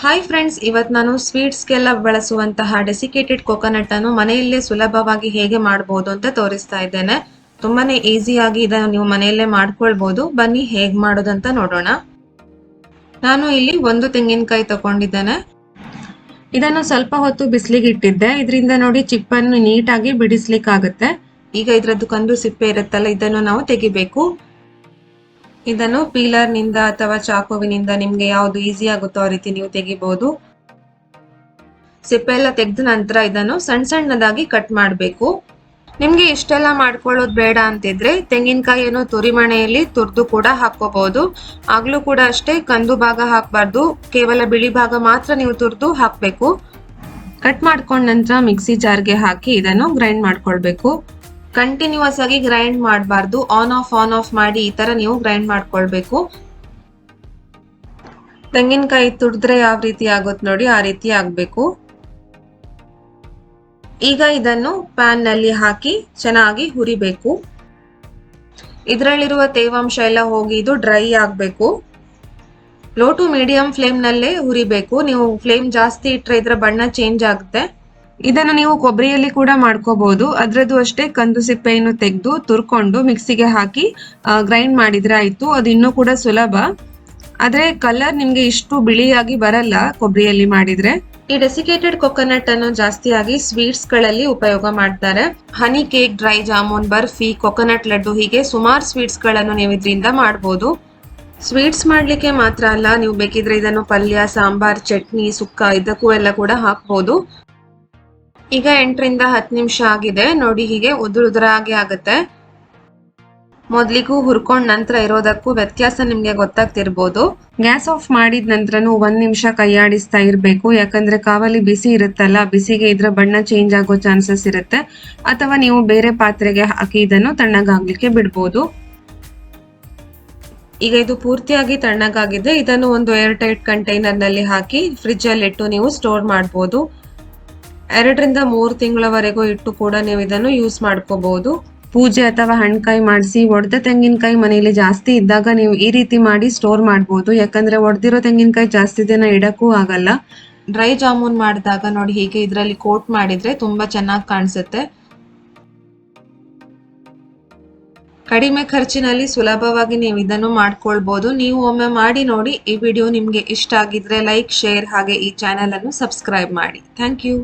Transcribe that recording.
Hi friends ಇವತ್ತು ನಾನು ಸ್ವೀಟ್ಸ್ಗೆಲ್ಲ ಬಳಸುವಂತಹ ಡೆಸಿಕೇಟೆಡ್ ಕೊಕೊನಟ್ ಅನ್ನು ಮನೆಯಲ್ಲೇ ಸುಲಭವಾಗಿ ಹೇಗೆ ಮಾಡಬಹುದು ಅಂತ ತೋರಿಸ್ತಾ ಇದ್ದೇನೆ. ತುಂಬಾನೇ ಈಸಿಯಾಗಿ ಇದನ್ನು ನೀವು ಮನೆಯಲ್ಲೇ ಮಾಡ್ಕೊಳ್ಬಹುದು ಬನ್ನಿ ಹೇಗ್ ಮಾಡೋದಂತ ನೋಡೋಣ. ನಾನು ಇಲ್ಲಿ ಒಂದು ತೆಂಗಿನಕಾಯಿ ತಗೊಂಡಿದ್ದೇನೆ. ಇದನ್ನು ಸ್ವಲ್ಪ ಹೊತ್ತು ಬಿಸಿಲಿಗೆ ಇಟ್ಟಿದ್ದೆ. ಇದರಿಂದ ನೋಡಿ ಚಿಪ್ಪನ್ನು ನೀಟಾಗಿ ಬಿಡಿಸ್ಲಿಕ್ಕಾಗುತ್ತೆ. ಈಗ ಇದ್ರದ್ದು ಕಂದು ಸಿಪ್ಪೆ ಇರುತ್ತಲ್ಲ, ಇದನ್ನು ನಾವು ತೆಗಿಬೇಕು. ಇದನ್ನು ಪೀಲರ್ನಿಂದ ಅಥವಾ ಚಾಕುವಿನಿಂದ ನಿಮ್ಗೆ ಯಾವ್ದು ಈಸಿ ಆಗುತ್ತೋ ಆ ರೀತಿ ನೀವು ತೆಗಿಬಹುದು ಸಿಪ್ಪೆ ಎಲ್ಲ ತೆಗೆದ ನಂತರ ಇದನ್ನು ಸಣ್ಣ ಸಣ್ಣದಾಗಿ ಕಟ್ ಮಾಡಬೇಕು. ನಿಮ್ಗೆ ಇಷ್ಟೆಲ್ಲ ಮಾಡ್ಕೊಳ್ಳೋದು ಬೇಡ ಅಂತಿದ್ರೆ ತೆಂಗಿನಕಾಯಿಯನ್ನು ತುರಿಮಣೆಯಲ್ಲಿ ತುರಿದು ಕೂಡ ಹಾಕೋಬಹುದು ಆಗ್ಲೂ ಕೂಡ ಅಷ್ಟೇ ಕಂದು ಭಾಗ ಹಾಕಬಾರ್ದು. ಕೇವಲ ಬಿಳಿ ಭಾಗ ಮಾತ್ರ ನೀವು ತುರ್ದು ಹಾಕ್ಬೇಕು. ಕಟ್ ಮಾಡ್ಕೊಂಡ ನಂತರ ಮಿಕ್ಸಿ ಜಾರ್ಗೆ ಹಾಕಿ ಇದನ್ನು ಗ್ರೈಂಡ್ ಮಾಡ್ಕೊಳ್ಬೇಕು. ಕಂಟಿನ್ಯೂಸ್ ಆಗಿ ಗ್ರೈಂಡ್ ಮಾಡಬಾರ್ದು. ಆನ್ ಆಫ್ ಆನ್ ಆಫ್ ಮಾಡಿ ಈ ತರ ನೀವು ಗ್ರೈಂಡ್ ಮಾಡ್ಕೊಳ್ಬೇಕು. ತೆಂಗಿನಕಾಯಿ ತುಡಿದ್ರೆ ಯಾವ ರೀತಿ ಆಗುತ್ತೆ ನೋಡಿ, ಆ ರೀತಿ ಆಗ್ಬೇಕು. ಈಗ ಇದನ್ನು ಪ್ಯಾನ್ನಲ್ಲಿ ಹಾಕಿ ಚೆನ್ನಾಗಿ ಹುರಿಬೇಕು. ಇದರಲ್ಲಿರುವ ತೇವಾಂಶ ಎಲ್ಲ ಹೋಗಿ ಇದು ಡ್ರೈ ಆಗಬೇಕು. ಲೋ ಟು ಮೀಡಿಯಂ ಫ್ಲೇಮ್ ನಲ್ಲೇ ಹುರಿಬೇಕು. ನೀವು ಫ್ಲೇಮ್ ಜಾಸ್ತಿ ಇಟ್ಟರೆ ಇದರ ಬಣ್ಣ ಚೇಂಜ್ ಆಗುತ್ತೆ. ಇದನ್ನು ನೀವು ಕೊಬ್ಬರಿಯಲ್ಲಿ ಕೂಡ ಮಾಡ್ಕೋಬಹುದು. ಅದ್ರದ್ದು ಅಷ್ಟೇ ಕಂದು ಸಿಪ್ಪೆಯನ್ನು ತೆಗೆದು ತುರ್ಕೊಂಡು ಮಿಕ್ಸಿಗೆ ಹಾಕಿ ಗ್ರೈಂಡ್ ಮಾಡಿದ್ರೆ ಆಯ್ತು ಅದು ಇನ್ನೂ ಕೂಡ ಸುಲಭ. ಆದ್ರೆ ಕಲರ್ ನಿಮ್ಗೆ ಇಷ್ಟು ಬಿಳಿಯಾಗಿ ಬರಲ್ಲ ಕೊಬ್ಬರಿಯಲ್ಲಿ ಮಾಡಿದ್ರೆ. ಈ ಡೆಸಿಕೇಟೆಡ್ ಕೊಕೊನಟ್ ಅನ್ನು ಜಾಸ್ತಿಯಾಗಿ ಸ್ವೀಟ್ಸ್ಗಳಲ್ಲಿ ಉಪಯೋಗ ಮಾಡ್ತಾರೆ. Honey cake dry jamun, barfi coconut laddu ಹೀಗೆ ಸುಮಾರು ಸ್ವೀಟ್ಸ್ಗಳನ್ನು ನೀವು ಇದರಿಂದ ಮಾಡಬಹುದು ಸ್ವೀಟ್ಸ್ ಮಾಡ್ಲಿಕ್ಕೆ ಮಾತ್ರ ಅಲ್ಲ, ನೀವು ಬೇಕಿದ್ರೆ ಇದನ್ನು ಪಲ್ಯ, ಸಾಂಬಾರ್, ಚಟ್ನಿ, ಸುಕ್ಕ ಇದಕ್ಕೂ ಎಲ್ಲ ಕೂಡ ಹಾಕ್ಬೋದು. ಈಗ ಎಂಟರಿಂದ ಹತ್ತು ನಿಮಿಷ ಆಗಿದೆ. ನೋಡಿ ಹೀಗೆ ಉದುರು ಉದುರಾಗಿ ಆಗುತ್ತೆ. ಮೊದಲಿಗೂ ಹುರ್ಕೊಂಡ್ ನಂತರ ಇರೋದಕ್ಕೂ ವ್ಯತ್ಯಾಸ ನಿಮಗೆ ಗೊತ್ತಾಗ್ತಿರ್ಬೋದು. ಗ್ಯಾಸ್ ಆಫ್ ಮಾಡಿದ ನಂತರನು ಒಂದ್ ನಿಮಿಷ ಕೈಯಾಡಿಸ್ತಾ ಇರಬೇಕು. ಯಾಕಂದ್ರೆ ಕಾವಲಿ ಬಿಸಿ ಇರುತ್ತಲ್ಲ, ಬಿಸಿಗೆ ಇದ್ರ ಬಣ್ಣ ಚೇಂಜ್ ಆಗೋ ಚಾನ್ಸಸ್ ಇರುತ್ತೆ. ಅಥವಾ ನೀವು ಬೇರೆ ಪಾತ್ರೆಗೆ ಹಾಕಿ ಇದನ್ನು ತಣ್ಣಗಾಗ್ಲಿಕ್ಕೆ ಬಿಡ್ಬೋದು. ಈಗ ಇದು ಪೂರ್ತಿಯಾಗಿ ತಣ್ಣಗಾಗಿದೆ. ಇದನ್ನು ಒಂದು ಏರ್ ಟೈಟ್ ಕಂಟೈನರ್ನಲ್ಲಿ ಹಾಕಿ ಫ್ರಿಜ್ ಅಲ್ಲಿ ಇಟ್ಟು ನೀವು ಸ್ಟೋರ್ ಮಾಡಬಹುದು ಎರಡರಿಂದ ಮೂರು ತಿಂಗಳವರೆಗೂ ಇಟ್ಟು ಕೂಡ ನೀವು ಇದನ್ನು ಯೂಸ್ ಮಾಡ್ಕೋಬಹುದು. ಪೂಜೆ ಅಥವಾ ಹಣ್ಕಾಯಿ ಮಾಡಿಸಿ, ಒಡೆದ ತೆಂಗಿನಕಾಯಿ ಮನೆಯಲ್ಲಿ ಜಾಸ್ತಿ ಇದ್ದಾಗ ನೀವು ಈ ರೀತಿ ಮಾಡಿ ಸ್ಟೋರ್ ಮಾಡಬಹುದು ಯಾಕಂದ್ರೆ ಒಡೆದಿರೋ ತೆಂಗಿನಕಾಯಿ ಜಾಸ್ತಿ ದಿನ ಇಡಕ್ಕೂ ಆಗಲ್ಲ. ಡ್ರೈ ಜಾಮೂನ್ ಮಾಡಿದಾಗ ನೋಡಿ ಹೀಗೆ ಇದರಲ್ಲಿ ಕೋಟ್ ಮಾಡಿದ್ರೆ ತುಂಬಾ ಚೆನ್ನಾಗಿ ಕಾಣಿಸುತ್ತೆ. ಕಡಿಮೆ ಖರ್ಚಿನಲ್ಲಿ ಸುಲಭವಾಗಿ ನೀವು ಇದನ್ನು ಮಾಡ್ಕೊಳ್ಬಹುದು ನೀವು ಒಮ್ಮೆ ಮಾಡಿ ನೋಡಿ ಈ ವಿಡಿಯೋ ನಿಮ್ಗೆ ಇಷ್ಟ ಆಗಿದ್ರೆ ಲೈಕ್ ಶೇರ್ ಹಾಗೆ ಈ ಚಾನೆಲ್ ಅನ್ನು ಸಬ್ಸ್ಕ್ರೈಬ್ ಮಾಡಿ. Thank you